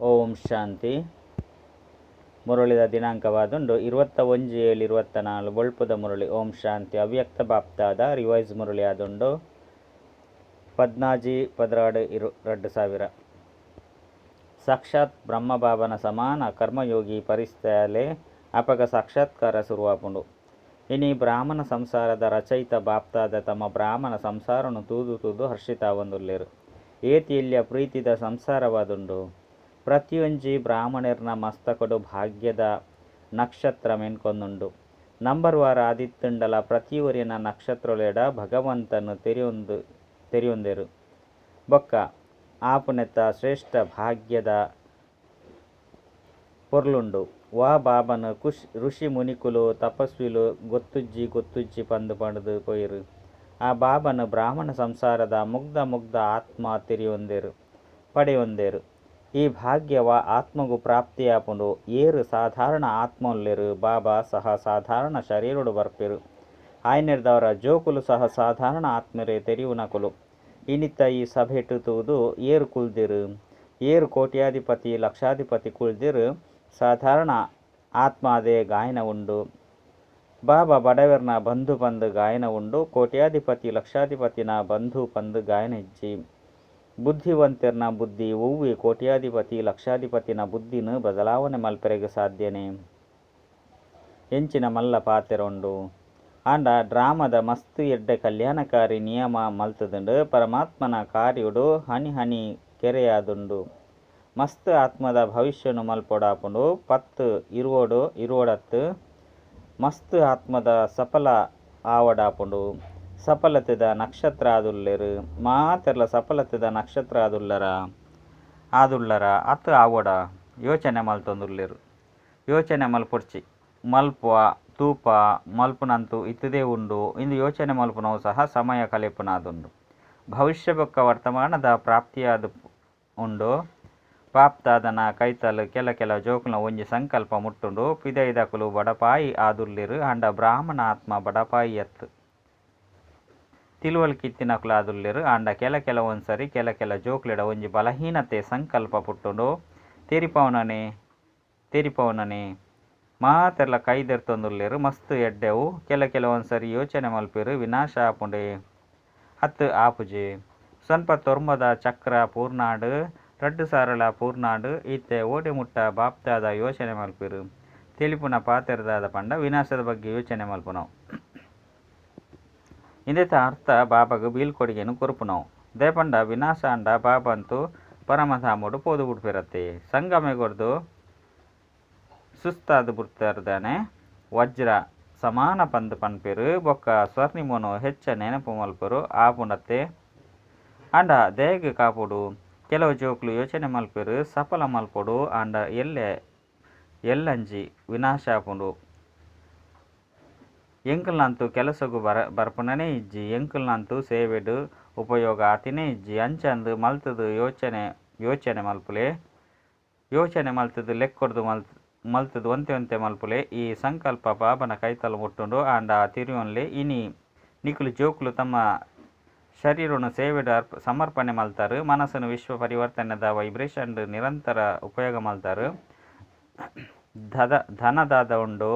ಓಂ ಶಾಂತಿ. ಮುರುಳಿದ ದಿನಾಂಕವಾದುಂಡು ಇರುವತ್ತ ಒಂಜಿ ಏಳು ಇರುವತ್ತ ನಾಲ್ಕು ಬೊಳ್ಪದ ಮುರುಳಿ ಓಂ ಶಾಂತಿ ಅವ್ಯಕ್ತ ಬಾಪ್ತಾದ ರಿವೈಸ್ ಮುರುಳಿ ಆದುಂಡು ಪದ್ನಾಜಿ ಪದ್ರಾಡು ಇರು ಎರಡು ಸಾವಿರ. ಸಾಕ್ಷಾತ್ ಬ್ರಹ್ಮಬಾಬನ ಸಮಾನ ಕರ್ಮಯೋಗಿ ಪರಿಸ್ಥಿತಿಯಲ್ಲೇ ಅಪಗ ಸಾಕ್ಷಾತ್ಕಾರ ಶುರುವಾಪುಂಡು ಇನಿ ಬ್ರಾಹ್ಮಣ ಸಂಸಾರದ ರಚಯಿತ ಬಾಪ್ತಾದ ತಮ್ಮ ಬ್ರಾಹ್ಮಣ ಸಂಸಾರನು ತೂದು ತೂದು ಹರ್ಷಿತಾವಂದುಲ್ಲೇರು ಏತಿಯಲ್ಲಿಯ ಪ್ರೀತಿದ ಸಂಸಾರವಾದುಂಡು ಪ್ರತಿಯೊಂಜಿ ಬ್ರಾಹ್ಮಣರ್ನ ಮಸ್ತಕಡು ಭಾಗ್ಯದ ನಕ್ಷತ್ರ ಮೆನ್ಕೊಂದುಂಡು. ನಂಬರ್ ವಾರ ಆದಿತ್ತುಂಡಲ ಪ್ರತಿಯೊರಿನ ನಕ್ಷತ್ರೊಲೆಡ ಭಗವಂತನು ತೆರೆಯೊಂದು, ತೆರೆಯೊಂದೆರು. ಬೊಕ್ಕ, ಆಪುನೆತ್ತ ಶ್ರೇಷ್ಠ ಭಾಗ್ಯದ ಪೊರ್ಲುಂಡು. ವಾ ಬಾಬನ ಕುಶ್, ಋಷಿ ಮುನಿಕುಲು ತಪಸ್ವಿಲು ಗೊತ್ತುಜ್ಜಿ ಗೊತ್ತುಜ್ಜಿ ಪಂದು ಪಡೆದು ಪೊಯ್ರು ಆ ಬಾಬನು ಬ್ರಾಹ್ಮಣ ಸಂಸಾರದ ಮುಗ್ಧ ಮುಗ್ಧ ಆತ್ಮ ತಿರಿಯೊಂದೇರು, ಪಡೆಯೊಂದೇರು. ಈ ಭಾಗ್ಯವ ಆತ್ಮಗು ಪ್ರಾಪ್ತಿಯಾಪುಂಡು, ಏರು ಸಾಧಾರಣ ಆತ್ಮಲ್ಲಿರು ಬಾಬಾ ಸಹ ಸಾಧಾರಣ ಶರೀರುಡು ಬರ್ಪಿರು. ಆಯ್ನಿರ್ದವರ ಜೋಕುಲು ಸಹ ಸಾಧಾರಣ ಆತ್ಮರೇ ತೆರಿಯುನಕುಲು ಇನಿತ್ತ ಈ ಸಭೆ ತೂದು ಏರು ಕುಲ್ದಿರು. ಏರು ಕೋಟ್ಯಾಧಿಪತಿ, ಲಕ್ಷಾಧಿಪತಿ ಕುಳ್ದಿರು ಸಾಧಾರಣ ಆತ್ಮಾದೇ ಗಾಯನ ಉಂಡು. ಬಾಬಾ ಬಡವರ್ನ ಬಂಧು ಬಂದು ಗಾಯನ ಉಂಡು. ಕೋಟ್ಯಾಧಿಪತಿ, ಲಕ್ಷಾಧಿಪತಿನ ಬಂಧು ಪಂದು ಗಾಯನ ಇಜ್ಜಿ ಬುದ್ಧಿವಂತರ್ನ ಬುದ್ಧಿ ಒವ್ವೆ ಕೋಟ್ಯಾಧಿಪತಿ ಲಕ್ಷಾಧಿಪತಿನ ಬುದ್ಧಿನ ಬದಲಾವಣೆ ಮಲ್ಪರೆಗೆ ಸಾಧ್ಯನೇ. ಎಂಚಿನ ಮಲ್ಲ ಪಾತೆರೊಂಡು. ಆಂಡ ಡ್ರಾಮದ ಮಸ್ತ್ ಎಡ್ಡೆ ಕಲ್ಯಾಣಕಾರಿ ನಿಯಮ ಮಲ್ತದುಂಡು ಪರಮಾತ್ಮನ ಕಾರ್ಯುಡು ಹನಿ ಹನಿ ಕೆರೆಯಾದುಂಡು. ಮಸ್ತ್ ಆತ್ಮದ ಭವಿಷ್ಯನು ಮಲ್ಪೊಡಾಪುಂಡು. ಪತ್ತು ಇರುವೋಡು ಇರುವಡತ್ತು ಮಸ್ತ್ ಆತ್ಮದ ಸಫಲ ಆವಡಾಪುಂಡು. ಸಫಲತೆದ ನಕ್ಷತ್ರ ಆದುಲ್ಲೆರು ಮಾತೆರ್ಲ ಸಫಲತೆದ ನಕ್ಷತ್ರ ಆದುಲ್ಲರ ಆದುಲ್ಲರ ಅತ್ ಆವಡ ಯೋಚನೆ ಮಲ್ತೊಂದುಲ್ಲೆರು ಯೋಚನೆ ಮಲ್ಪೊಡ್ಚಿ ಮಲ್ಪ ತೂಪ, ಮಲ್ಪುನಂತು ಇತ್ತದೇ ಉಂಡು. ಇಂದು ಯೋಚನೆ ಮಲ್ಪುನವು ಸಹ ಸಮಯ ಕಲೆಪುನಾದುಂಡು. ಭವಿಷ್ಯ ಬೊಕ್ಕ ವರ್ತಮಾನದ ಪ್ರಾಪ್ತಿಯಾದ ಉಂಡು. ಪಾಪ್ತಾದನ ಕೈತಲ್ ಕೆಲ ಕೆಲ ಜೋಕುಲ ಒಂಜಿ ಸಂಕಲ್ಪ ಮುಟ್ಟುಂಡು. ಪಿದೈದಕುಲು ಬಡಪಾಯಿ ಆದುಲ್ಲೆರು ಅಂಡ ಬ್ರಾಹ್ಮಣ ಆತ್ಮ ಬಡಪಾಯಿ ಎತ್ತು. ತಿಳುವಲ್ ಕಿತ್ತಿನಕುಲು ಆಂಡ ಕೆಲ ಕೆಲ ಸರಿ ಕೆಲ ಕೆಲ ಜೋಕ್ಲೆಡ ಒಂಜಿ ಬಲಹೀನತೆ ಸಂಕಲ್ಪ ಪುಟ್ಟುಂಡು. ತೆರಿಪವನನೆ ತೆರಿಪವನನೆ, ಮಾತೆರ್ಲ ಕೈದೆರ್ತೊಂದುಲ್ಲೆರು ಮಸ್ತ್ ಎಡ್ಡೆವು. ಕೆಲ ಕೆಲ ಸರಿ ಯೋಚನೆ ಮಲ್ಪೆರು ವಿನಾಶ ಆಪುಂಡೆ. ಹತ್ತು ಆಪುಜೆ. ಸ್ವಲ್ಪ ತೊರ್ಮದ ಚಕ್ರ ಪೂರ್ನಾಡು, ರಡ್ಡು ಸಾರಳ ಪೂರ್ನಾಡು ಈತೆ ಓಡಿ ಮುಟ್ಟ ಬಾಪ್ತಾದ ಯೋಚನೆ ಮಲ್ಪಿರು. ತಿಳಿಪುನ ಪಾತೆರದಾದ ಪಂಡ ವಿನಾಶದ ಬಗ್ಗೆ ಯೋಚನೆ ಮಲ್ಪುನವು. ಇಂದೆತ ಅರ್ಥ, ಬಾಬಾಗ ಬೀಳ್ಕೊಡುಗೆಯನ್ನು ಕೊರುಪುನವು ದೇಪಂಡ ವಿನಾಶ ಅಂಡ ಬಾಬಂತು ಪರಮಧಾಮುಡು ಪೋದು ಬಿಡ್ಪಿರತ್ತೆ. ಸಂಗಮೆಗೊರ್ದು ಸುಸ್ತಾದ ಬಿಡ್ತಾರ್ದಾನೆ ವಜ್ರ ಸಮಾನ ಪಂದು ಪನ್ಪಿರು, ಬೊಕ್ಕ ಸ್ವರ್ಣಿಮೋನು ಹೆಚ್ಚ ನೆನಪು ಮಲ್ಪರು ಆಪುಂಡತ್ತೆ ಅಂಡ ದೇಗ ಕಾಪುಡು, ಕೆಲವು ಜೋಕ್ಲು ಯೋಚನೆ ಮಲ್ಪಿರು, ಸಫಲ ಮಲ್ಪಡು, ಅಂಡ ಎಲ್ಲೆ ಎಲ್ಲಂಜಿ ವಿನಾಶ ಆಪುಂಡು. ಎಂಕಲ್ನಂತೂ ಕೆಲಸಗು ಬರ, ಬರ್ಪುನನೇ ಇಜ್ಜಿ. ಎಂಕಲ್ನಂತೂ ಸೇವೆಡ್, ಉಪಯೋಗ ಆತಿನೇ ಇಜ್ಜಿ. ಅಂಚಂದ್ ಮಲ್ತದು ಯೋಚನೆ ಯೋಚನೆ ಮಲ್ಪುಲೆ? ಯೋಚನೆ ಮಲ್ತದು, ಲೆಕ್ಕೊಡ್ದು ಮಲ್ತ್, ಮಲ್ತದು ಒಂತೆ ಒಂತೆ ಮಲ್ಪುಲೆ? ಈ ಸಂಕಲ್ಪ ಬಾಬನ ಕೈತಲು ಮುಟ್ಟುಂಡು ಆಂಡ ತಿರುವನ್ಲೆ ಇನಿ ನಿಕುಲು ಜೋಕುಲು ತಮ್ಮ ಶರೀರನು ಸೇವೆಡು ಅರ್ಪ, ಸಮರ್ಪಣೆ ಮಲ್ತಾರು. ಮನಸ್ಸನ್ನು ವಿಶ್ವ ಪರಿವರ್ತನೆದ ವೈಬ್ರೇಷನ್ ನಿರಂತರ ಉಪಯೋಗ ಮಲ್ತಾರು. ಧದ, ಧನದಾದ ಉಂಡು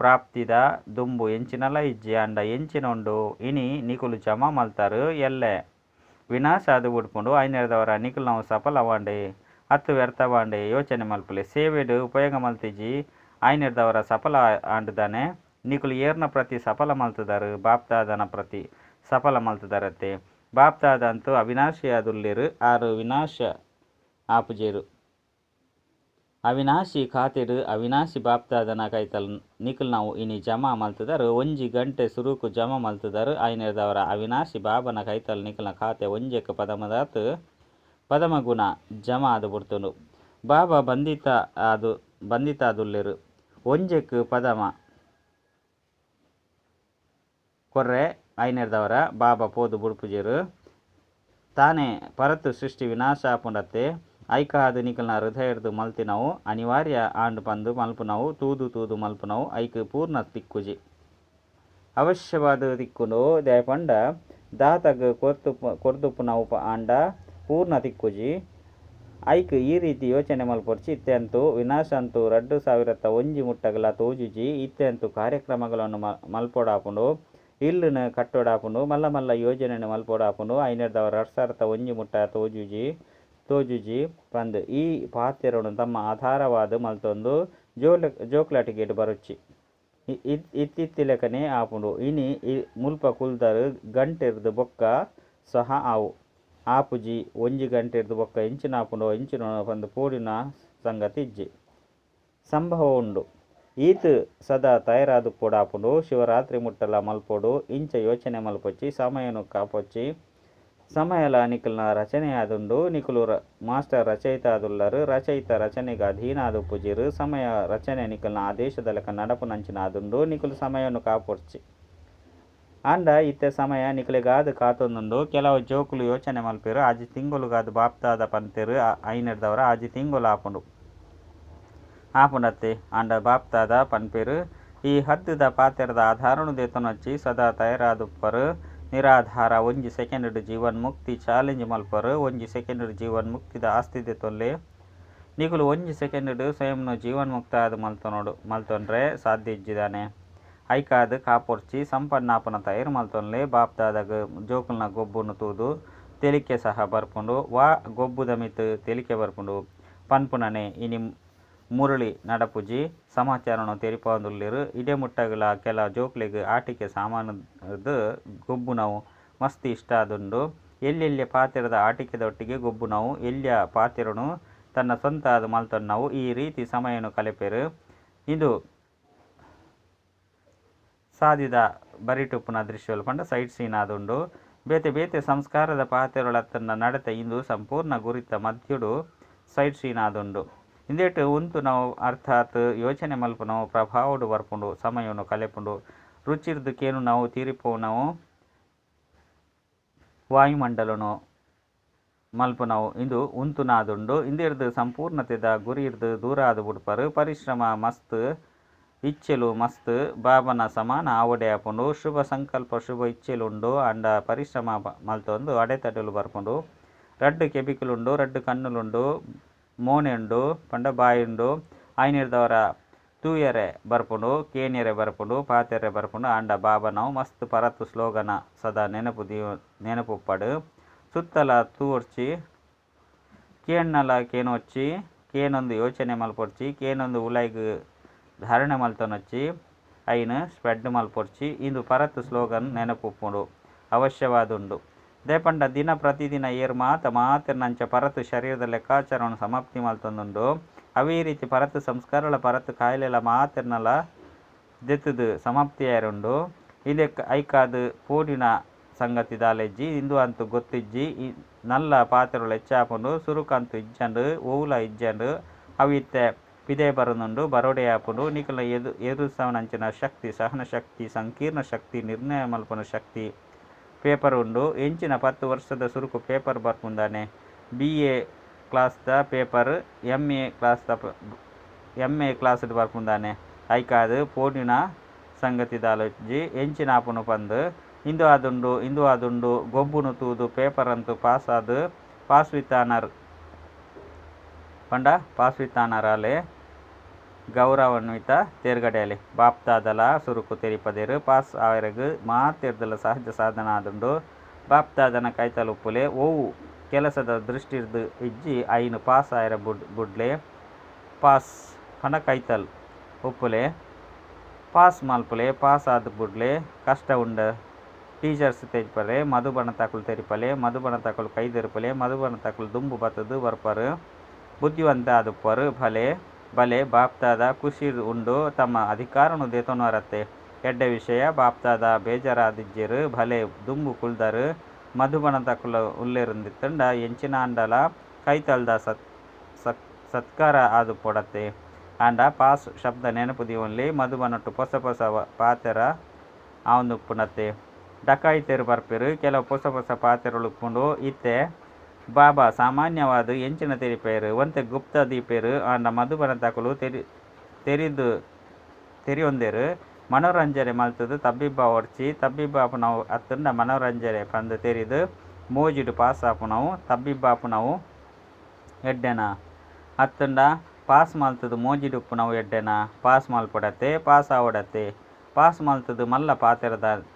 ಪ್ರಾಪ್ತಿದ ದುಂಬು ಎಂಚಿನಲ ಇಜ್ಜಿ, ಅಂಡ ಎಂಚಿನ ಉಂಡು ಇನಿ ನಿಕುಲು ಜಮಾ ಮಲ್ತಾರು ಎಲ್ಲೆ. ವಿನಾಶ ಅದು ಉಡ್ಕೊಂಡು ಐನೇರದವರ ನಿಕುಲು ನಾವು ಸಫಲ ಅವಾಂಡೆ ಹತ್ತು ವ್ಯರ್ಥವಾಂಡೆ ಯೋಚನೆ ಮಲ್ಪಲೆ. ಸೇವೆಡು ಉಪಯೋಗ ಮಲ್ತಿಜಿ ಐನೇರದವರ ಸಫಲ ಆಂಡ್ದಾನೆ, ನಿಕುಲು ಏರ್ನ ಪ್ರತಿ ಸಫಲ ಮಲ್ತದಾರು, ಬಾಪ್ತಾದನ ಪ್ರತಿ ಸಫಲ ಮಲ್ತದಾರತ್ತೆ. ಬಾಪ್ತಾದಂತೂ ಅವಿನಾಶಿ ಅದುಲ್ಲಿರು ಆರು ವಿನಾಶ ಆಪುಜೇರು. ಅವಿನಾಶಿ ಖಾತಿರ್ ಅವಿನಾಶಿ ಬಾಪ್ತಾದನ ಕೈತಲ್ ನಿಖಲ್ ನಾವು ಇನಿ ಜಮಾ ಮಲ್ತದರು, ಒಂಜಿ ಗಂಟೆ ಸುರುಕು ಜಮಾ ಮಲ್ತದರು ಆಯ್ನದವರ ಅವಿನಾಶಿ ಬಾಬನ ಕೈತಲ್ ನಿಕಲ್ನ ಖಾತೆ ಒಂಜೆಕ್ ಪದಮದಾತ್ ಪದಮ ಗುಣ ಜಮಾ ಅದು ಬುಡ್ತುಂಡು. ಬಾಬಾ ಬಂಧಿತ ಅದು ಬಂಧಿತ ಅದುಲ್ಲಿರು ಒಂಜೆಕ್ ಪದಮ ಕೊರ್ರೆ ಐನೆರ್ದವರ ಬಾಬಾ ಪೋದು ಬುಡ್ಪುಜಿರು, ತಾನೇ ಪರತು ಸೃಷ್ಟಿ ವಿನಾಶ ಆಪುಂಡತ್ತೆ ಐಕ ಆಧುನಿಕಲ್ನ ಹೃದಯದ ಮಲ್ತಿನವು ಅನಿವಾರ್ಯ ಆಂಡ್ ಪಂದು ಮಲ್ಪುನವು ತೂದು ತೂದು ಮಲ್ಪುನವು ಐಕ್ ಪೂರ್ಣ ತಿಕ್ಕುಜಿ ಅವಶ್ಯವಾದ ತಿಕ್ಕುಂಡು ದಯಪಂಡ, ದಾತಗ ಕೊರ್ತು ಕೊರ್ದುಪುನವು ಆಂಡ, ಪೂರ್ಣ ತಿಕ್ಕುಜಿ ಐಕ್ ಈ ರೀತಿ ಯೋಚನೆ ಮಲ್ಪೊರ್ಚಿ, ಇತ್ತೆಂತು ವಿನಾಶಂತೂ ರಡ್ಡು ಸಾವಿರತ್ತ ಒಂಜಿ ಮುಟ್ಟಗಲ ತೋಜುಜಿ, ಇತ್ತೆಂತು ಕಾರ್ಯಕ್ರಮಗಳನ್ನು ಮಲ್ಪೊಡಾಪುಂಡು ಕಟ್ಟೋಡಾಪುಂಡು ಕಟ್ಟೊಡಾಪುಂಡು, ಮಲ್ಲ ಮಲ್ಲ ಯೋಜನೆಯನ್ನು ಮಲ್ಪೊಡಾಪುಂಡು ಐನೆರ್ದವ ರಡ್ ಸಾವಿರದ ಒಂಜಿ ಮುಟ್ಟ ತೋಜುಜಿ. ತೋಜುಜಿ ಪಂದ್. ಈ ಪಾತೆರನು ತಮ್ಮ ಆಧಾರವಾದ ಮಲ್ತೊಂದು ಜೋಲ ಜೋಕ್ಲಾಟಿಗೇಟ್ ಬರುಚ್ಚಿ ಇತ್ತಿತ್ತಿಲೆಕನೆ ಆಪುಂಡು. ಇನಿ ಮುಲ್ಪ ಕುಲ್ದರು ಗಂಟೆರ್ದು ಬೊಕ್ಕ ಸಹ ಆವು. ಆಪುಜಿ ಒಂಜಿ ಗಂಟೆರ್ದು ಬೊಕ್ಕ ಇಂಚಿನ ಆಪುಂಡು, ಇಂಚಿನ ಪಂದ್ ಪೂಡಿನ ಸಂಗತಿ ಇಜ್ಜಿ. ಸಂಭವ ಉಂಡು. ಈತ್ ಸದಾ ತಯಾರಾದು ಪೋಡಾಪುಂಡು ಶಿವರಾತ್ರಿ ಮುಟ್ಟಲ ಮಲ್ಪೋಡು. ಇಂಚ ಯೋಚನೆ ಮಲ್ಪೊಚ್ಚಿ, ಸಮಯನು ಕಾಪೊಚ್ಚಿ. ಸಮಯಲ ನಿಖಲ್ನ ರಚನೆಯಾದುಂಡು ನಿಖಲು ರ, ಮಾಸ್ಟರ್ ರಚಯಿತ ಆದುಲ್ಲರು ರಚಯಿತ ರಚನೆಗೆ ಅಧೀನಾದು ಪುಜಿರು ಸಮಯ ರಚನೆ ನಿಖಲ್ನ ಆದೇಶದ ಲೆಕ್ಕ ನಡಪು ನಂಚಿನ ಆದುಂಡು ನಿಖಲು ಸಮಯವನ್ನು ಕಾಪೊರ್ಚಿ ಆಂಡ ಇತ್ತೆ ಸಮಯ ನಿಖಲಿಗಾದ ಕಾತೊಂದುಂಡು ಕೆಲವು ಜೋಕುಲು ಯೋಚನೆ ಮಲ್ಪಿರು ಆಜಿ ತಿಂಗುಲುಗಾದ ಬಾಪ್ತಾದ ಪಂತಿರು ಐನೆರ್ದವರ ಆಜಿ ತಿಂಗುಲು ಆಪುಂಡು. ಆಪುಂಡತ್ತೆ ಅಂಡ ಬಾಪ್ತಾದ ಪನ್ಪಿರು ಈ ಹದ್ದದ ಪಾತ್ರದ ಆಧಾರನು ದೇತನಚ್ಚಿ ಸದಾ ತಯಾರಾದುಪ್ಪರು ನಿರಾಧಾರ. ಒಂಜಿ ಸೆಕೆಂಡ್ ಜೀವನ್ ಮುಕ್ತಿ ಚಾಲೆಂಜ್ ಮಲ್ಪರು. ಒಂಜಿ ಸೆಕೆಂಡ್ ಜೀವನ್ ಮುಕ್ತಿದ ಆಸ್ತಿ ತೊಲ್ಲೆ. ನಿಕುಲು ಒಂಜಿ ಸೆಕೆಂಡ್ ಸ್ವಯಂನು ಜೀವನ್ ಮುಕ್ತ ಆದ್ ಮಲ್ತೊನೋಡು ಮಲ್ತೊಂಡ್ರೆ ಸಾಧ್ಯ ಇಜ್ಜಿದಾನೆ. ಐಕಾದ್ ಕಾಪೊರ್ಚಿ ಸಂಪನ್ನಾಪನ ತಯಾರು ಮಲ್ತೊನ್ಲೆ. ಬಾಪ್ದಾದಾಗ ಜೋಕುಲ್ನ ಗೊಬ್ಬುನು ತೂದು. ತೆಲಿಕೆ ಸಹ ಬರ್ಪುಂಡು. ವಾ ಗೊಬ್ಬುದ ಮಿತ್ ತೆಲಿಕೆ ಬರ್ಪುಂಡು. ಪನ್ಪುನನೆ ಇನಿ ಮುರಳಿ, ನಡಪುಜಿ ಸಮಾಚಾರನು ತೆರಿಪಾಂದುಲ್ಲೆರು ಇಡೆ ಮುಟ್ಟಗಲ ಕೆಲ ಜೋಕ್ಲೆಗ್ ಆಟಿಕೆ ಸಾಮಾನದ ಗೊಬ್ಬು ನಾವು ಮಸ್ತ್ ಇಷ್ಟ ಆದುಂಡು ಎಲ್ಲೆಲ್ಲೆ ಪಾತ್ರದ ಆಟಿಕೆದೊಟ್ಟಿಗೆ ಗೊಬ್ಬು ನಾವು ಎಲ್ಯ ಪಾತೆರನು ತನ್ನ ಸ್ವಂತ ಆದ ಮಲ್ತೊನ್ ನಾವು, ಈ ರೀತಿ ಸಮಯನು ಕಲೆಪೆರು. ಇದು ಸಾದಿದ ಬರಿಟುಪ್ಪುನ ದೃಶ್ಯಗಳು ಪಂಡ ಸೈಡ್ ಸೀನ್ ಆದುಂಡು ಬೇತೆ ಬೇತೆ ಸಂಸ್ಕಾರದ ಪಾತೆರೊಳತ್ತನ್ನ ನಡತೆ ಇಂದು ಸಂಪೂರ್ಣ ಗುರಿತ ಮಧ್ಯಡು ಸೈಡ್ ಸೀನ್ ಆದುಂಡು ಇಂದೇಟ್ ಉಂತು ನಾವು ಅರ್ಥಾತ್ ಯೋಚನೆ ಮಲ್ಪುನು ಪ್ರಭಾವಡು ಬರ್ಪುಂಡು, ಸಮಯವನ್ನು ಕಲೆಪುಂಡು, ರುಚಿರ್ದು ಕೇನು ನಾವು ತೀರಿಪು ನಾವು, ವಾಯುಮಂಡಲನು ಮಲ್ಪ ನಾವು. ಇಂದು ಉಂತುನಾದುಂಡು ಇಂದಿರ್ದು ಸಂಪೂರ್ಣತೆದ ಗುರಿ ಇರ್ದು ದೂರ ಆದು ಬಿಡ್ಪರು, ಪರಿಶ್ರಮ ಮಸ್ತ್ ಇಚ್ಛೆಲು ಮಸ್ತ್ ಬಾಬನ ಸಮಾನ ಆವಡೆ ಆಪುಂಡು, ಶುಭ ಸಂಕಲ್ಪ ಶುಭ ಇಚ್ಛೆಲುಂಡು ಅಂಡ ಪರಿಶ್ರಮ ಮಲ್ತೊಂದು ಅಡೆತಡೆಲು ಬರ್ಪುಂಡು. ರಡ್ಡು ಕೆಬಿಕಲುಂಡು, ರಡ್ಡು ಕಣ್ಣುಲುಂಡು ಮೋನೆ ಉಂಡು ಪಂಡ ಬಾಯಿ ಉಂಡು ಐನಿರ್ದವರ ತೂಯರೆ ಬರ್ಪುಂಡು, ಕೇನಿಯರೆ ಬರ್ಪುಂಡು ಪಾತೆರೆ ಬರ್ಪುಂಡು, ಆಂಡ ಬಾಬನವು ಮಸ್ತ್ ಪರತ್ತು ಸ್ಲೋಗನ ಸದಾ ನೆನಪು ದೀವ ನೆನಪು ಉಪ್ಪಡು ಸುತ್ತಲ ತೂರ್ಚಿ ಕೇಣ್ಣಲ ಕೇನೊಚ್ಚಿ, ಕೇನೊಂದು ಯೋಚನೆ ಮಲ್ಪೊರ್ಚಿ, ಕೇನೊಂದು ಉಲೈಗ್ ಧಾರಣೆ ಮಲ್ತನೊಚ್ಚಿ, ಐನ್ ಸ್ಪ್ರೆಡ್ ಮಲ್ಪೊರ್ಚಿ, ಇಂದು ಪರತ್ ಸ್ಲೋಗನ್ ನೆನಪುಪ್ಪುಂಡು, ಅವಶ್ಯವಾದುಂಡು. ದೇಪಂಡ ದಿನ ಪ್ರತಿದಿನ ಏರ್ ಮಾತ ಮಾತಿರ್ನಂಚ ಪರತು ಶರೀರದ ಲೆಕ್ಕಾಚಾರವನ್ನು ಸಮಾಪ್ತಿ ಮಲ್ತೊಂದುಂಡು ಅವೇ ರೀತಿ ಪರತು ಸಂಸ್ಕಾರಗಳ ಪರತು ಕಾಯಿಲೆಲ ಮಾತಿರ್ನಲ ದೆತ್ತದು ಸಮಾಪ್ತಿಯಾರುಂಡು ಇಲ್ಲಿ ಐಕಾದ್ ಪೋಡಿನ ಸಂಗತಿ ದಾಲೆಜ್ಜಿ, ಇಂದು ಅಂತೂ ಗೊತ್ತಿಜ್ಜಿ, ಈ ನಲ್ಲ ಪಾತ್ರೆಗಳು ಹೆಚ್ಚಾಪುಂಡು ಸುರುಕಂತು ಇಜ್ಜಂಡು, ಓವುಲ ಇಜ್ಜಂಡು ಅವಿತ್ತೆ ಪಿದೆ ಬರೋದುಂಡು, ಬರೋಡೆ ಆಪುಂಡು ನಿಕಲ ಎದು ಎದುರಿಸವನಂಚಿನ ಶಕ್ತಿ, ಸಹನ ಶಕ್ತಿ, ಸಂಕೀರ್ಣ ಶಕ್ತಿ, ನಿರ್ಣಯ ಮಲ್ಪನ ಶಕ್ತಿ ಪೇಪರ್ ಉಂಡು. ಎಂಚಿನ ಪತ್ತು ವರ್ಷದ ಸುರುಕು ಪೇಪರ್ ಬರ್ಪುಂದಾನೆ ಬಿ ಎ ಕ್ಲಾಸ್ದ ಪೇಪರ್ ಎಂ ಎ ಕ್ಲಾಸ್ದ ಎಂ ಎ ಕ್ಲಾಸ್ಡ್ ಬರ್ಪುಂದಾನೆ ಐಕಾದ್ ಪೋಡಿನ ಸಂಗತಿ ಆಲೋಚಿ ಎಂಚಿನ ಆಪುನು ಪಂದ್, ಇಂದು ಆದುಂಡು ಇಂದು ಆದುಂಡು, ಗೊಬ್ಬುನು ತೂದು, ಪೇಪರ್ ಅಂತೂ ಪಾಸ್ ಆದ್ ಪಾಸ್ ವಿತ್ ಆನರ್ ಪಂಡ ಪಾಸ್ ವಿತ್ ಆನರ್ ಆಲೆ. ಗೌರವಾನ್ವಿತ ತೇರ್ಗಡೆಯಲ್ಲಿ. ಬಾಪ್ತಾದಲ ಸುರುಕು ತೆರಿಪದೇರು, ಪಾಸ್ ಆವರೆಗ್ ಮಾತೆರ್ದಲ ಸಹಜ ಸಾಧನ ಆದುಂಡು ಬಾಪ್ತಾದನ ಕೈತಲುಪ್ಪುಲೆ ಓವು, ಕೆಲಸದ ದೃಷ್ಟಿರ್ದು ಇಜ್ಜಿ ಐನು ಪಾಸ್ ಆಯರ ಬುಡ್, ಬುಡ್ಲೆ. ಪಾಸ್ ಹಣ ಕೈತಲ್ ಉಪ್ಪುಲೆ, ಪಾಸ್ ಮಲ್ಪುಲೆ ಪಾಸ್ ಆದ ಬುಡ್ಲೆ. ಕಷ್ಟ ಉಂಡ ಟೀಚರ್ಸ್ ತೆರಿಪಲೆ ಮಧುಬಣ ತಕುಲು ತೆರಿಪಲೆ ಮಧುಬಣ ತಕುಲು ಕೈ ಮಧುಬಣ ತಕುಲು ದುಂಬು ಬತ್ತದು ಬರ್ಪರು. ಬುದ್ಧಿವಂತ ಆದುಪ್ಪರು ಭಲೆ. ಬಲೆ ಬಾಪ್ತಾದ ಖುಷಿ ಉಂಡು ತಮ್ಮ ಅಧಿಕಾರನು ಅರತೆ ಎಡ್ಡೆ ವಿಷಯ, ಬಾಪ್ತಾದ ಬೇಜಾರಾದಿಜ್ಜೆರ್ ಭಲೆ ದುಂಬು ಕುಳ್ದರು ಮಧುಬಣ ಕುಲ ಎಂಚಿನ ಅಂಡಲ ಕೈತಲ್ದ ಸತ್ ಸತ್, ಸತ್ಕಾರ ಆದು ಪೊಡತ್ತೆ. ಆಂಡ ಪಾಸ್ ಶಬ್ದ ನೆನಪು ದಿವಲ್ಲಿ ಮಧುಬನಟ್ಟು ಪೊಸ ಪೊಸ ಪಾತೆರ ಆವೊಂದುಪ್ಪುನತೆ ಡಕಾಯಿತೆರು ಬರ್ಪೆರು, ಕೆಲವು ಪೊಸ ಪೊಸ ಪಾತೆರಳು ಉಪ್ಪುಂಡು ಇತ್ತೆ ಬಾಬಾ, ಸಾಮಾನ್ಯವಾದ ಎಂಚಿನ ತೆರಿಪೇರು ಒಂತೆ ಗುಪ್ತ ದೀಪೇರು ಆಂಡ ಮಧುಬನ ತಕುಲು ತೆರಿ, ತೆರಿದು, ತೆರಿಯೊಂದೇರು. ಮನೋರಂಜನೆ ಮಲ್ತದು ತಬ್ಬಿಬ್ಬ ಹೊಡ್ಚಿ ತಬ್ಬಿಬ್ಬ ಅತ್ತುಂಡ ಮನೋರಂಜನೆ ಪಂದ್ ತೆರಿದು, ಮೋಜಿಡು ಪಾಸ್ ಆಪುನವು ತಬ್ಬಿಬ್ಬ ಆಪುನವು ಎಡ್ಡೆನ. ಅತ್ತುಂಡ ಪಾಸ್ ಮಲ್ತದು ಮೋಜಿಡುಪ್ಪು ನಾವು ಎಡ್ಡೆನ. ಪಾಸ್ ಮಲ್ಪಡತ್ತೆ ಪಾಸ್ ಆವಡತ್ತೆ ಪಾಸ್ ಮಲ್ತದು ಮಲ್ಲ ಪಾತೆರ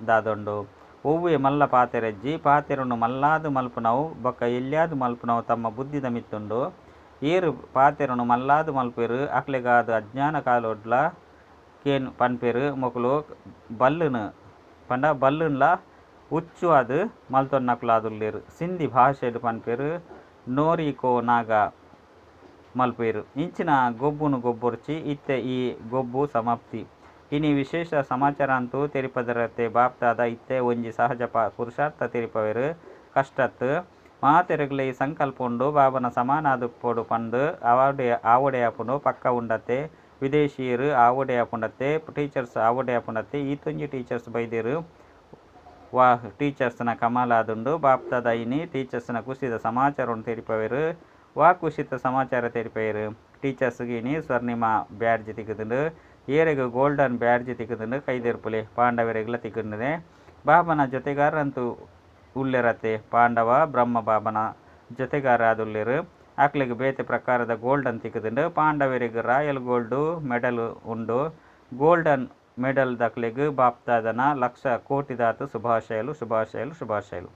ದಾದೊಂಡು. ಒವ್ವೆ ಮಲ್ಲ ಪಾತೆರಜ್ಜಿ ಪಾತೆರನು ಮಲ್ಲಾದು ಮಲ್ಪುನವು, ಬೊಕ್ಕ ಎಲ್ಯಾದು ಮಲ್ಪುನವು ತಮ್ಮ ಬುದ್ಧಿದ ಮಿತ್ತುಂಡು. ಏರು ಪಾತೆರನು ಮಲ್ಲಾದು ಮಲ್ಪೆರು, ಅಕ್ಲೆಗಾದು ಅಜ್ಞಾನ ಕಾಲೊಡ್ಲ ಕೇನ್ ಪನ್ಪೆರು, ಮೊಕುಲು ಬಲ್ಲುನು ಪಂಡ ಬಲ್ಲುನ್ಲ ಉಚ್ಚು ಅದು ಮಲ್ತೊನ್ನಕ್ಲಾದುಲ್ಲೆರು. ಸಿಂಧಿ ಭಾಷೆಡು ಪನ್ಪೆರು ನೋರಿಕೋ ನಾಗ ಮಲ್ಪೇರು. ಇಂಚಿನ ಗೊಬ್ಬುನು ಗೊಬ್ಬುರ್ಚಿ, ಇತ್ತೆ ಈ ಗೊಬ್ಬು ಸಮಾಪ್ತಿ. ಇನಿ ವಿಶೇಷ ಸಮಾಚಾರ ಅಂತೂ ತೆರಿಪದರತೆ ಬಾಪ್ತಾದ ಇತ್ತೆ ಒಂಜಿ ಸಹಜ ಪುರುಷಾರ್ಥ ತೆರಿಪವೆರು. ಕಷ್ಟತ್. ಮಾತೆರೆಗ್ಲೆ ಸಂಕಲ್ಪ ಉಂಡು. ಬಾಬನ ಸಮಾನಾದುಪ್ಪೊಡು ಪಂದು. ಆವಡೆ ಆಪುಂಡು ಪಕ್ಕ ಉಂಡತ್ತೆ. ವಿದೇಶಿಯರು ಆವಡೆ ಆಪುಂಡತ್ತೆ ಟೀಚರ್ಸ್ ಆವಡೆ ಆಪುಂಡತ್ತೆ ಈ ತುಂಜಿ ಟೀಚರ್ಸ್ ಬೈದಿರು. ವಾ ಟೀಚರ್ಸ್ನ ಕಮಲಾದುಂಡು. ಬಾಪ್ತಾದ ಇನಿ ಟೀಚರ್ಸ್ನ ಕುಸಿದ ಸಮಾಚಾರವನ್ನು ತೆರಿಪವೆರು. ವಾ ಕುಸಿತ ಸಮಾಚಾರ ತೆರಿಪೆಯರು ಟೀಚರ್ಸ್ಗೆ ಇನಿ ಸ್ವರ್ಣಿಮ ಬ್ಯಾಡ್ಜ್ ತಿಕ್ಕುದುಂಡು ಏರೆಗ್ ಗೋಲ್ಡನ್ ಬ್ಯಾಡ್ಜ್ ತಿಕ್ಕುದುಂಡು ಕೈದೆರ್ಪುಲೆ ಪಾಂಡವೆರೆಗ್ಲ ತಿಕ್ಕುಂಡುನೆ ಬಾಬನ ಜೊತೆಗಾರರಂತೂ ಉಲ್ಲೆರತೆ ಪಾಂಡವ, ಬ್ರಹ್ಮ ಬಾಬನ ಜೊತೆಗಾರ ಆದುಲ್ಲೆರ್ ಅಕ್ಲೆಗ್ ಬೇತೆ ಪ್ರಕಾರದ ಗೋಲ್ಡನ್ ತಿಕ್ಕುದುಂಡು ಪಾಂಡವರಿಗೆ ರಾಯಲ್ ಗೋಲ್ಡು ಮೆಡಲ್ ಉಂಡು. ಗೋಲ್ಡನ್ ಮೆಡಲ್ ದಕ್ಲೆಗ್ ಬಾಪ್ತಾದನ ಲಕ್ಷ ಕೋಟಿ ದಾತು ಶುಭಾಶಯಲು ಶುಭಾಶಯಲು ಶುಭಾಶಯಲು.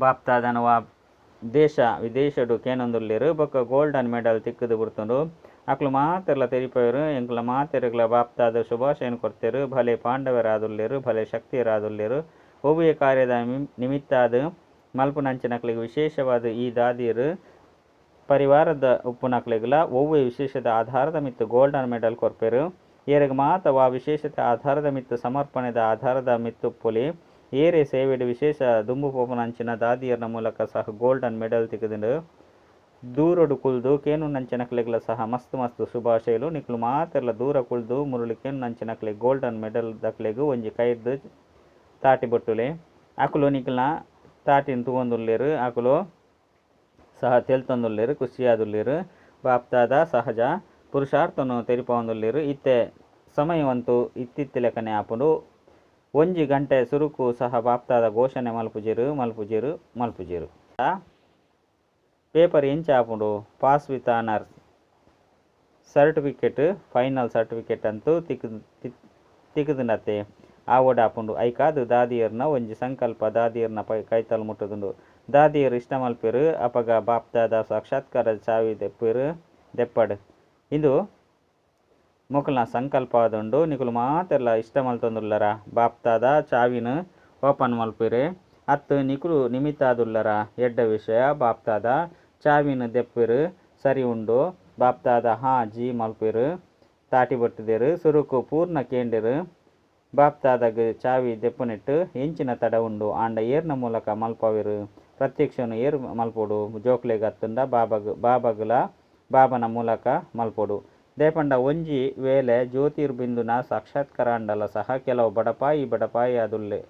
ಬಾಪ್ತಾದನ ವಾ ದೇಶ ವಿದೇಶಡು ಕೇನೊಂದುಲ್ಲೆರು ಬೊಕ್ಕ ಗೋಲ್ಡನ್ ಮೆಡಲ್ ತಿಕ್ಕುದು ಬರ್ತುಂಡು ಅಕ್ಲು ಮಾತೆರ್ಲ ತೆರಿಪೋಯರು ಎಂಕ್ಲ ಮಾತೆರ್ಗ್ಲ ಬಾಪ್ತಾದ ಶುಭಾಶಯನ್ ಕೊರ್ತೆರ್ ಭಲೆ ಪಾಂಡವರಾದುಲ್ಲೆರು, ಭಲೆ ಶಕ್ತಿಯರಾದುಲ್ಲೆರು ಒವ್ವೆಯ ಕಾರ್ಯದ ನಿಮಿತ್ತಾದ ಮಲ್ಪುನಂಚಿನಕ್ಲೆಗ್ ವಿಶೇಷವಾದ ಈ ದಾದಿಯರು, ಪರಿವಾರದ ಉಪ್ಪುನಕ್ಲೆಗ್ಲ ಒವ್ವೆ ವಿಶೇಷದ ಆಧಾರದ ಮಿತ್ತು ಗೋಲ್ಡನ್ ಮೆಡಲ್ ಕೊರ್ಪೆರು ಏರಿಗೆ ಮಾತ ವಾ ವಿಶೇಷತೆ ಆಧಾರದ ಮಿತ್ತು, ಸಮರ್ಪಣೆದ ಆಧಾರದ ಮಿತ್ತುಪ್ಪುಲಿ ಏರೆ ಸೇವೆಡ್ ವಿಶೇಷ ದುಂಬು ಪೋಪನಂಚಿನ ದಾದಿಯರ್ನ ಮೂಲಕ ಸಹ ಗೋಲ್ಡನ್ ಮೆಡಲ್ ತೆಗೆದು ದೂರಡು ಕುಲ್ದು ಕೇನು ನಂಚಿನಕ್ಲೆಗ್ಲ ಸಹ ಮಸ್ತ್ ಮಸ್ತ್ ಶುಭಾಶಯಲು ನಿಕ್ಲು ಮಾತೆರ್ಲ ದೂರ ಕುಲ್ದು, ಮುರುಳಿ ಕೇನು ನಂಚಿನಕ್ಲೆ ಗೋಲ್ಡನ್ ಮೆಡಲ್ ದಕ್ಲೆಗು ಒಂಜಿ ಕೈರ್ದು ತಾಟಿ ಬೊಟ್ಟುಲೆ. ಅಕುಲು ನಿಕ್ಲ ತಾಟಿನ ತೂವೊಂದುಲ್ಲೆರು ಅಕುಲು ಸಹ ತೆಲ್ತೊಂದುಲ್ಲೇರು ಖುಷಿಯಾದುಲ್ಲೇರು ಬಾಪ್ತಾದ ಸಹಜ, ಪುರುಷಾರ್ಥನು ತೆರಿಪೊಂದುಲ್ಲೆರು ಇತ್ತೆ ಸಮಯವಂತೂ ಇತ್ತಿತ್ತಿಲೆಕ್ಕನೆ ಆಪುಂಡು. ಒಂಜಿ ಗಂಟೆ ಸುರುಕು ಸಹ ಬಾಪ್ತಾದ ಘೋಷಣೆ ಮಲ್ಪುಜೆರು ಮಲ್ಪುಜೆರು ಮಲ್ಪುಜೆರು. ಪೇಪರ್ ಎಂಚ ಆಪುಂಡು pass with honour. Certificate, final certificate ಅಂತೂ ತಿಕ್ ತಿಕ್ಕುದುಂಡತ್ತೆ ಆವಡಾಪುಂಡು ಐಕಾದು ದಾದಿಯರ್ನ ಒಂಜಿ ಸಂಕಲ್ಪ, ದಾದಿಯರ್ನ ಪೈ, ಕೈತಲ್ ಮುಟ್ಟುದುಂಡು. ದಾದಿಯರು ಇಷ್ಟ ಮಲ್ಪೆರು ಅಪಗ ಬಾಪ್ತಾದ ಸಾಕ್ಷಾತ್ಕಾರ ಚಾವಿ ದೆಪ್ಪೆರು, ದೆಪ್ಪಡ್. ಇಂದು ಆದುಂಡು ನಿಕುಲು ಮಾತೆಲ್ಲ ಇಷ್ಟ ಮಲ್ತೊಂದುಲ್ಲರ ಬಾಪ್ತಾದ ಚಾವಿನ ಓಪನ್ ಮಲ್ಪಿರೆ. ಅತ್ತು ನಿಕುಲು ನಿಮಿತ್ತಾದುಲ್ಲರ ಎಡ್ಡ ವಿಷಯ, ಬಾಪ್ತಾದ ಚಾವಿನ ದೆಪ್ಪಿರು ಸರಿ ಉಂಡು. ಬಾಪ್ತಾದ ಹಾ, ಜಿ ಮಲ್ಪಿರು. ತಾಟಿ ಬರ್ತಿದ್ದೀರು ಸುರುಕು ಪೂರ್ಣ ಕೇಂದಿರು ಬಾಪ್ತಾದಾಗ ಚಾವಿ ದೆಪ್ಪನಿಟ್ಟು ಹೆಂಚಿನ ತಡ ಉಂಡು. ಆಂಡ ಏರ್ನ ಮೂಲಕ ಮಲ್ಪವಿರು. ಪ್ರತ್ಯಕ್ಷನು ಏರ್ ಮಲ್ಪೋಡು. ಜೋಕ್ಲೆಗ್ ಅತ್ತುಂಡ, ಬಾಬಗ್, ಬಾಬಗ್ಲ, ಬಾಬನ ಮೂಲಕ ಮಲ್ಪೊಡು. ದೇಪಂಡ ಒಂಜಿ ವೇಲೆ ಜ್ಯೋತಿರ್ಬಿಂದುನ ಸಾಕ್ಷಾತ್ಕಾರ ಅಂಡಲ ಸಹ ಕೆಲವು ಬಡಪಾಯಿ ಬಡಪಾಯಿ ಅದುಲ್ಲೆ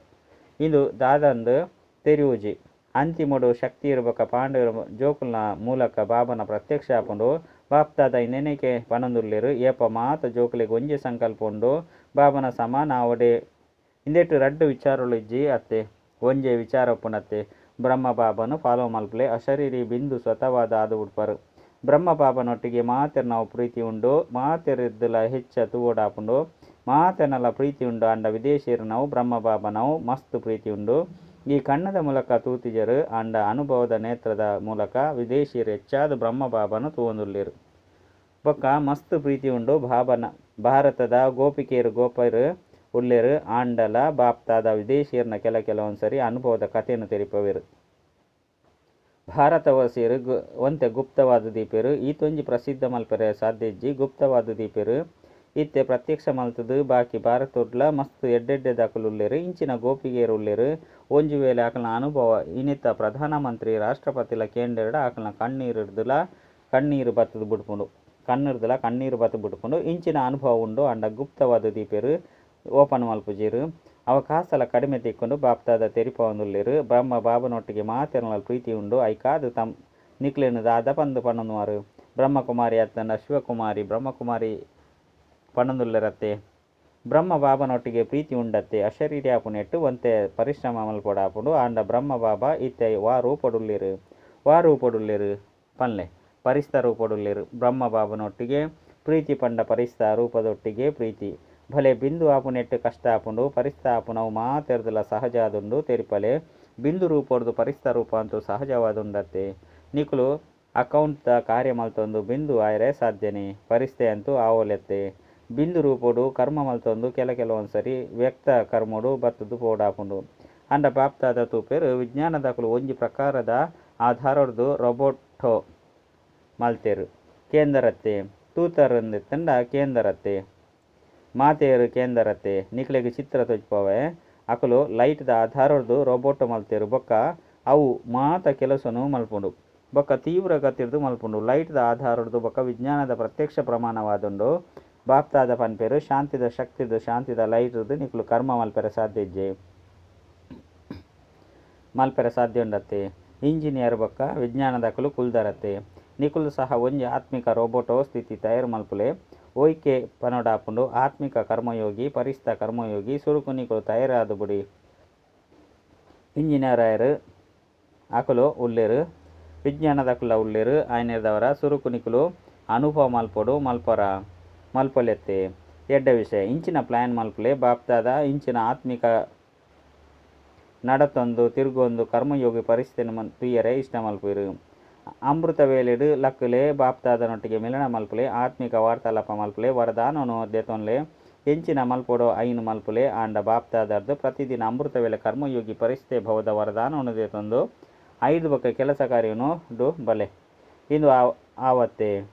ಇದು ದಾದಂದು ತೆರಿವುಜಿ ಅಂತಿಮಡು ಶಕ್ತಿ ಇರ್ಬೇಕ ಪಾಂಡವರ ಜೋಕುಲ್ನ ಮೂಲಕ ಬಾಬನ ಪ್ರತ್ಯಕ್ಷ ಹಾಕೊಂಡು ಬಾಪ್ತಾದ ನೆನೆಕೆ ಪನೊಂದುಲ್ಲೆರು ಏಪ ಮಾತ ಜೋಕುಲಿಗೆ ಒಂಜಿ ಸಂಕಲ್ಪ ಉಂಡು ಬಾಬನ ಸಮಾನ ಅವಡೆ ಇಂದೆಟ್ಟು ರಡ್ಡು ವಿಚಾರಗಳು ಇಜ್ಜಿ ಅತ್ತೆ, ಒಂಜೆ ವಿಚಾರ ಬ್ರಹ್ಮ ಬಾಬನು ಫಾಲೋ ಮಲ್ಪಲೆ, ಅಶರೀರಿ ಬಿಂದು ಸ್ವತವಾದ ಆದು ಉಡ್ಪರು ಬ್ರಹ್ಮ ಬಾಬನೊಟ್ಟಿಗೆ ಮಾತೆರ್ ನಾವು ಪ್ರೀತಿ ಉಂಡು ಮಾತೆರಿದ್ದಲ ಹೆಚ್ಚ ತೂವೋಡಾಪುಂಡು ಮಾತೆನಲ ಪ್ರೀತಿ ಉಂಡು ಅಂಡ ವಿದೇಶಿಯರು ನಾವು ಬ್ರಹ್ಮ ಬಾಬ ನಾವು ಮಸ್ತ್ ಪ್ರೀತಿ ಉಂಡು. ಈ ಕಣ್ಣದ ಮೂಲಕ ತೂತಿಜರು ಅಂಡ ಅನುಭವದ ನೇತ್ರದ ಮೂಲಕ ವಿದೇಶಿಯರು ಹೆಚ್ಚಾದ ಬ್ರಹ್ಮ ಬಾಬನು ತೂವೊಂದುಲ್ಲೆರು. ಬೊಕ್ಕ ಮಸ್ತ್ ಪ್ರೀತಿ ಉಂಡು ಬಾಬನ ಭಾರತದ ಗೋಪಿಕೆಯರು, ಗೋಪರು ಉಳ್ಳೇರು ಆಂಡಲ, ಬಾಪ್ತಾದ ವಿದೇಶಿಯರ್ನ ಕೆಲ ಕೆಲವೊಂದ್ಸರಿ ಅನುಭವದ ಕಥೆಯನ್ನು ತೆರಿಪವೆರು ಭಾರತವಾಸಿಯರು ಗು, ಒಂತೆ ಗುಪ್ತವಾದ ದೀಪೆರು ಈತೊಂಜಿ ಪ್ರಸಿದ್ಧ ಮಲ್ಪೆರೆ ಸಾಧ್ಯಜ್ಜಿ ಗುಪ್ತವಾದ ದೀಪೆರು ಇತ್ತೆ ಪ್ರತ್ಯಕ್ಷ ಮಲ್ತದು, ಬಾಕಿ ಭಾರತೊಡ್ಲ ಮಸ್ತ್ ಎಡ್ಡೆಡ್ಡೆ ದಾಖಲುಲ್ಲೆರು ಇಂಚಿನ ಗೋಪಿಗೆಯರು ಉಲ್ಲೆರು ಒಂಜಿ ವೇಳೆ ಆಕಲ್ನ ಅನುಭವ, ಇನಿತ ಪ್ರಧಾನಮಂತ್ರಿ ರಾಷ್ಟ್ರಪತಿಲ ಕೇಂದ್ರಡ ಆಕಲ್ನ ಕಣ್ಣೀರು ಹಿಡ್ದುಲ ಕಣ್ಣೀರು ಬತ್ತದು ಬಿಡ್ಪುಂಡು. ಕಣ್ಣಿರ್ದಲ, ಕಣ್ಣೀರು ಬತ್ತು ಬಿಡ್ಕೊಂಡು ಇಂಚಿನ ಅನುಭವ ಉಂಡು, ಅಂಡ ಗುಪ್ತವಾದ ದೀಪೆರು ಓಪನ್ ಮಲ್ಪುಜೀರು. ಅವಕಾಶಲ ಕಡಿಮೆ ತಿಕ್ಕೊಂಡು ಬಾಪ್ತಾದ ತೆರಿಪವಂದುಲ್ಲೆರು ಬ್ರಹ್ಮ ಬಾಬನೊಟ್ಟಿಗೆ ಮಾತೆರ್ನಲ ಪ್ರೀತಿ ಉಂಡು ಐಕಾದು ತಮ್ ನಿಕ್ಲೆನು ದಾದ ಪಂದು ಪಣ್ಣನುವರು ಬ್ರಹ್ಮಕುಮಾರಿ ಅತ್ತನ ಶಿವಕುಮಾರಿ ಬ್ರಹ್ಮಕುಮಾರಿ ಪಣ್ಣುದುಲ್ಲೆರತ್ತೆ ಬ್ರಹ್ಮ ಬಾಬನೊಟ್ಟಿಗೆ ಪ್ರೀತಿ ಉಂಡತ್ತೆ ಅಶರೀರಿ ಆಪುನೆಟ್ಟು ಒಂತೆ ಪರಿಶ್ರಮ ಮಲ್ಪೊಡಾಪುಂಡು ಆಂಡ ಬ್ರಹ್ಮ ಬಾಬಾ ಇತ್ತೆ ವಾ ರೂಪಡುಲ್ಲೆರು ವಾ ರೂಪಡುಲ್ಲಿರು ಪನ್ಲೆ. ಪರಿಸ್ಥ ರೂಪಡುಲ್ಲೆರು ಬ್ರಹ್ಮ ಬಾಬನೊಟ್ಟಿಗೆ ಪ್ರೀತಿ ಪಂಡ ಪರಿಸ್ಥ ರೂಪದೊಟ್ಟಿಗೆ ಪ್ರೀತಿ. ಭಲೆ ಬಿಂದು ಆಪುಂಡು ಪರಿಸ್ಥ ಆಪುನವು ಮಾತೆರ್ದಲ ಸಹಜ ಆದುಂಡು ತೆರಿಪಲೆ. ಬಿಂದು ರೂಪಡ್ದು ಪರಿಸ್ಥ ರೂಪ ಅಂತೂ ಸಹಜವಾದುಂಡತ್ತೆ. ನಿಕುಲು ಅಕೌಂಟ್ದ ಕಾರ್ಯ ಮಲ್ತೊಂದು ಬಿಂದು ಆಯ್ರೆ ಸಾಧ್ಯನೆ, ಪರಿಸ್ಥೆ ಅಂತೂ ಆವೋಲೆತ್ತೆ. ಬಿಂದು ರೂಪಡು ಕರ್ಮ ಮಲ್ತೊಂದು ಕೆಲ ಕೆಲವೊಂದು ಸರಿ ವ್ಯಕ್ತ ಕರ್ಮಡು ಬತ್ತದು ಪೋಡಾಪುಂಡು. ಅಂಡ ಬಾಪ್ತಾದ ತೂಪೇರು ವಿಜ್ಞಾನದಕಲು ಒಂಜಿ ಪ್ರಕಾರದ ಆಧಾರದ್ದು ರೊಬೋಟೋ ಮಲ್ತೆರು. ಕೇಂದರತ್ತೆ. ತೂತರಂದೆತ್ತಂಡ ಕೇಂದರತ್ತೆ. ಮಾತೆಯರು ಕೇಂದರತ್ತೆ ನಿಕ್ಲೆಗ್ ಚಿತ್ರ ತೊಜ್ಪವೆ. ಅಕುಲು ಲೈಟ್ದ ಆಧಾರದ್ದು ರೋಬೋಟ್ ಮಲ್ತೇರು. ಬೊಕ್ಕ ಅವು ಮಾತ ಕೆಲಸನು ಮಲ್ಪುಂಡು. ಬೊಕ್ಕ ತೀವ್ರ ಗತಿರ್ದು ಮಲ್ಪುಂಡು. ಲೈಟ್ದ ಆಧಾರದ್ದು ಬೊಕ್ಕ ವಿಜ್ಞಾನದ ಪ್ರತ್ಯಕ್ಷ ಪ್ರಮಾಣವಾದುಂಡು. ಬಾಪ್ತಾದ ಪನ್ಪೇರು, ಶಾಂತಿದ ಶಕ್ತಿದ ಶಾಂತಿದ ಲೈಟ್ದು ನಿಕ್ಲು ಕರ್ಮ ಮಲ್ಪೆರೆ ಸಾಧ್ಯ ಇಜ್ಜೆ ಮಲ್ಪೆರೆ ಸಾಧ್ಯ ಉಂಡತ್ತೆ ಇಂಜಿನಿಯರ್ ಬೊಕ್ಕ ವಿಜ್ಞಾನದಕಲು ಕುಲ್ದರತ್ತೆ. ನಿಕುಲು ಸಹ ಒಂಜಿ ಆತ್ಮಿಕ ರೋಬೋಟೋ ಸ್ಥಿತಿ ತಯಾರು ಮಲ್ಪುಲೆ. ಓಯ್ಕೆ ಪನೊಡಾಪುಂಡು ಆತ್ಮಿಕ ಕರ್ಮಯೋಗಿ, ಪರಿಸ್ಥ ಕರ್ಮಯೋಗಿ, ಸುರುಕುನಿಕುಲು ತಯಾರಾದು ಬುಡಿ. ಇಂಜಿನಿಯರ್ ಅಕುಲು ಉಲ್ಲೆರು ವಿಜ್ಞಾನದಕುಲ ಉಲ್ಲೆರು ಆಯ್ನೆರ್ದವರ, ಸುರುಕುನಿಕುಲು, ಅನುಭವ ಮಲ್ಪೊಡು ಮಲ್ಪರ ಮಲ್ಪೊಲೆತ್ತೆ ಎಡ್ಡ ವಿಷಯ, ಇಂಚಿನ ಪ್ಲ್ಯಾನ್ ಮಲ್ಪುಲೆ, ಬಾಪ್ದಾದ ಇಂಚಿನ ಆತ್ಮಿಕ ನಡತೊಂದು ತಿರುಗೊಂದು ಕರ್ಮಯೋಗಿ ಪರಿಸ್ಥಿತಿಯನ್ನು ತುಯ್ಯರೆ ಇಷ್ಟ ಮಲ್ಪುರು ಅಮೃತ ವೇಲೆಡ್ ಲಕ್ಕಲೆ, ಬಾಪ್ತಾದನೊಟ್ಟಿಗೆ ಮಿಲನ ಮಲ್ಪುಲೆ, ಆತ್ಮಿಕ ವಾರ್ತಾಲಾಪ ಮಲ್ಪುಲೆ ವರದಾನನು ದೆತೊನ್ಲೆ ಎಂಚಿನ ಮಲ್ಪೊಡೋ ಐನು ಮಲ್ಪುಲೆ, ಆಂಡ ಬಾಪ್ತಾದರ್ದು ಪ್ರತಿದಿನ ಅಮೃತ ವೇಲೆ ಕರ್ಮಯೋಗಿ ಪರಿಸ್ಥಿತಿ ಭವದ ವರದಾನನು ದೇತೊಂದು ಐದು ಬೊಕ್ಕ ಕೆಲಸ ಕಾರ್ಯನು ಡು ಬಲೆ ಇಂದು ಆವ್- ಆವತ್ತೆ.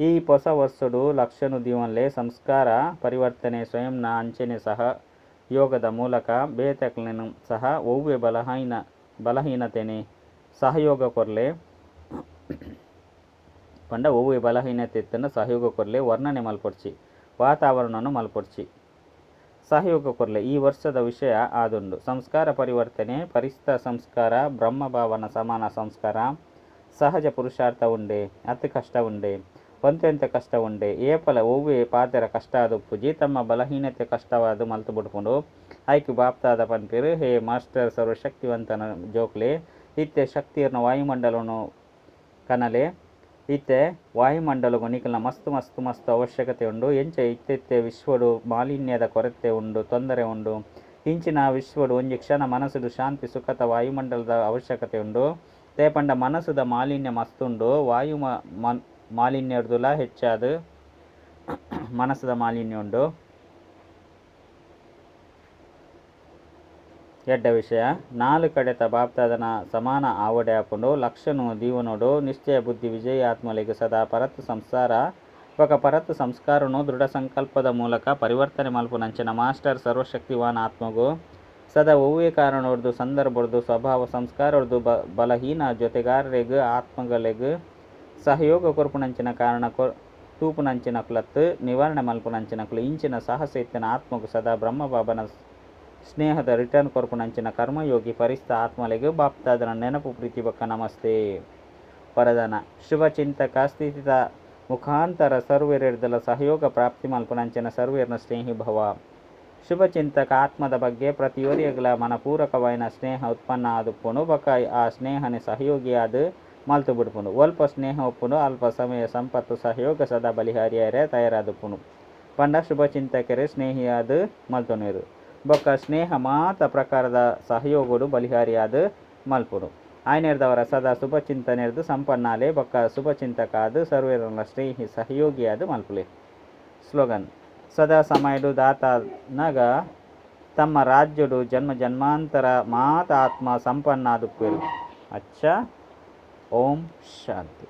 ಈ ಹೊಸ ವರ್ಷಡು ಲಕ್ಷನು ದೀವನ್ಲೆ ಸಂಸ್ಕಾರ ಪರಿವರ್ತನೆ ಸ್ವಯಂನ ಅಂಚನೆ ಸಹ, ಯೋಗದ ಮೂಲಕ ಬೇತಕ್ಲೆನು ಸಹ ಒವ್ವೆ ಬಲಹೀನ, ಬಲಹೀನತೆನೆ, ಸಹಯೋಗ ಕೊರ್ಲೆ. ಪಂಡ ಒವ್ವೆ ಬಲಹೀನತೆತ್ತನ್ನು ಸಹಯೋಗ ಕೊರಲೆ ವರ್ಣನೆ ಮಲ್ಪೊಡ್ಚಿ ವಾತಾವರಣವನ್ನು ಮಲ್ಪೊಡ್ಚಿ ಸಹಯೋಗ ಕೊರಲೆ, ಈ ವರ್ಷದ ವಿಷಯ ಆದುಂಡು ಸಂಸ್ಕಾರ ಪರಿವರ್ತನೆ, ಪರಿಸ್ಥ ಸಂಸ್ಕಾರ ಬ್ರಹ್ಮಭಾವನ ಸಮಾನ ಸಂಸ್ಕಾರ, ಸಹಜ ಪುರುಷಾರ್ಥ ಉಂಡೆ, ಅತಿ ಕಷ್ಟ ಉಂಡೆ ಪಂತೆಂತ ಕಷ್ಟ ಉಂಡೆ, ಏಪಲ ಒವ್ವೆ ಪಾತೆರ ಕಷ್ಟ ಅದುಪ್ಪುಜಿ ತಮ್ಮ ಬಲಹೀನತೆ ಕಷ್ಟವಾದ ಮಲ್ತು ಬಿಡ್ಕೊಂಡು, ಆಯ್ಕೆ ಬಾಪ್ತಾದ ಪಂಪಿರು, ಹೇ ಮಾಸ್ಟರ್ ಸರ್ವಶಕ್ತಿವಂತನ ಜೋಕ್ಲೆ, ಇತ್ತೆ ಶಕ್ತಿಯನ್ನು ವಾಯುಮಂಡಲನು ಕನಲೆ ಇತ್ತೆ ವಾಯುಮಂಡಲ ಗೊನಿಕಲ್ನ ಮಸ್ತ್ ಮಸ್ತ್ ಮಸ್ತ್ ಅವಶ್ಯಕತೆ ಉಂಡು, ಎಂಚ ಇತ್ತೆತ್ತೆ ವಿಶ್ವಡು ಮಾಲಿನ್ಯದ ಕೊರತೆ ಉಂಡು, ತೊಂದರೆ ಉಂಡು. ಇಂಚಿನ ವಿಶ್ವಡು ಒಂಜಿ ಕ್ಷಣ ಮನಸ್ಸುಡು ಶಾಂತಿ, ಸುಖತ ವಾಯುಮಂಡಲದ ಅವಶ್ಯಕತೆ ಉಂಡು. ತೇಪಂಡ ಮನಸ್ಸುದ ಮಾಲಿನ್ಯ ಮಸ್ತುಂಡು ವಾಯು ಮಾಲಿನ್ಯರ್ದುಲ ಹೆಚ್ಚಾದು ಮನಸ್ಸುದ ಮಾಲಿನ್ಯ ಉಂಡು. ಎಡ್ಡ ವಿಷಯ. ఎడ్డ విషయ ಸಮಾನ ಆವಡೆ ಹಾಕೊಂಡು ఆవుడాపుండు ದೀವನೋಡು ನಿಶ್ಚಯ ಬುದ್ಧಿ ವಿಜಯ ಆತ್ಮಲಿಗೆ ಸದಾ ಪರತ್ ಸಂಸಾರ. ಒಕ ಪರತ್ ಸಂಸ್ಕಾರನು ದೃಢ ಸಂಕಲ್ಪದ ಮೂಲಕ ಪರಿವರ್ತನೆ ಮಲ್ಪುನಂಚಿನ ಮಾಸ್ಟರ್ ಸರ್ವಶಕ್ತಿವಾನ್ ಆತ್ಮಗು. ಸದಾ ಹೂವೇ ಕಾರಣವ್ರದ್ದು ಸಂದರ್ಭದ್ದು ಸ್ವಭಾವ ಸಂಸ್ಕಾರದ್ದು ಬ, ಬಲಹೀನ ಜೊತೆಗಾರರಿಗೆ, ಆತ್ಮಗಳಿಗೆ. ಸಹಯೋಗ ಕೊರ್ಪುನಂಚಿನ ಕಾರಣ ಕೊ ತೂಪುನಂಚಿನ ಕುಲತ್ತು, ನಿವಾರಣೆ ಮಲ್ಪುನಂಚಿನ ಕುಲ, ಇಂಚಿನ ಸಾಹಸ ಇತ್ತಿನ ಆತ್ಮಗು ಸದಾ ಬ್ರಹ್ಮಬಾಬನ ಸ್ನೇಹದ ರಿಟರ್ನ್ ಕೊರ್ಪುನಂಚಿನ ಕರ್ಮಯೋಗಿ ಪರಿಸ್ಥ ಆತ್ಮಲೆಗ್ ಬಾಪ್ತಾದನ ನೆನಪು ಪ್ರೀತಿ ಬಕ್ಕ ನಮಸ್ತೆ. ವರದಾನ ಶುಭ ಚಿಂತಕ ಸ್ಥಿತಿತ ಮುಖಾಂತರ ಸರ್ವೇರಿರ್ದಲ ಸಹಯೋಗ ಪ್ರಾಪ್ತಿ ಮಲ್ಪುನಂಚಿನ ಸರ್ವೇರ್ನ ಸ್ನೇಹಿ ಭವ. ಶುಭ ಚಿಂತಕ ಆತ್ಮದ ಬಗ್ಗೆ ಪ್ರತಿಯೊರಿಯಗಲ ಮನಪೂರಕವಾಯಿನ ಸ್ನೇಹ ಉತ್ಪನ್ನ ಆದುಪ್ಪುನು ಬಕ ಆ ಸ್ನೇಹನೆ ಸಹಯೋಗಿಯಾದ ಮಲ್ತು ಬಿಡ್ಪುನು ಒಲ್ಪ ಸ್ನೇಹ ಒಪ್ಪುನು ಅಲ್ಪ ಸಮಯ ಸಂಪತ್ತು ಸಹಯೋಗ ಸದಾ ಬಲಿಹಾರಿಯರೇ ತಯಾರಾದುಪ್ಪುನು ಪಂಡ ಶುಭ ಚಿಂತಕರೇ ಸ್ನೇಹಿಯಾದ ಮಲ್ತುನೇರು. ಬೊಕ್ಕ ಸ್ನೇಹ ಮಾತ ಪ್ರಕಾರದ ಸಹಯೋಗಡು ಬಲಿಹಾರಿಯಾದ ಮಲ್ಪುಡು. ಆಯ್ನೆರ್ದವರ ಸದಾ ಶುಭಚಿಂತನೆರ್ದು ಸಂಪನ್ನಾಲೆ ಬೊಕ್ಕ ಶುಭ ಚಿಂತಕಾದ ಸರ್ವೇರನ ಸ್ನೇಹಿ ಸಹಯೋಗಿಯಾದ ಮಲ್ಪುಲೆ. ಸ್ಲೋಗನ್, ಸದಾ ಸಮಯಡು ದಾತನಗ ತಮ್ಮ ರಾಜ್ಯಡು ಜನ್ಮ ಜನ್ಮಾಂತರ ಮಾತ ಆತ್ಮ ಸಂಪನ್ನಾದುಪ್ಪೆರು ಅಚ್ಚ, ಓಂ ಶಾಂತಿ.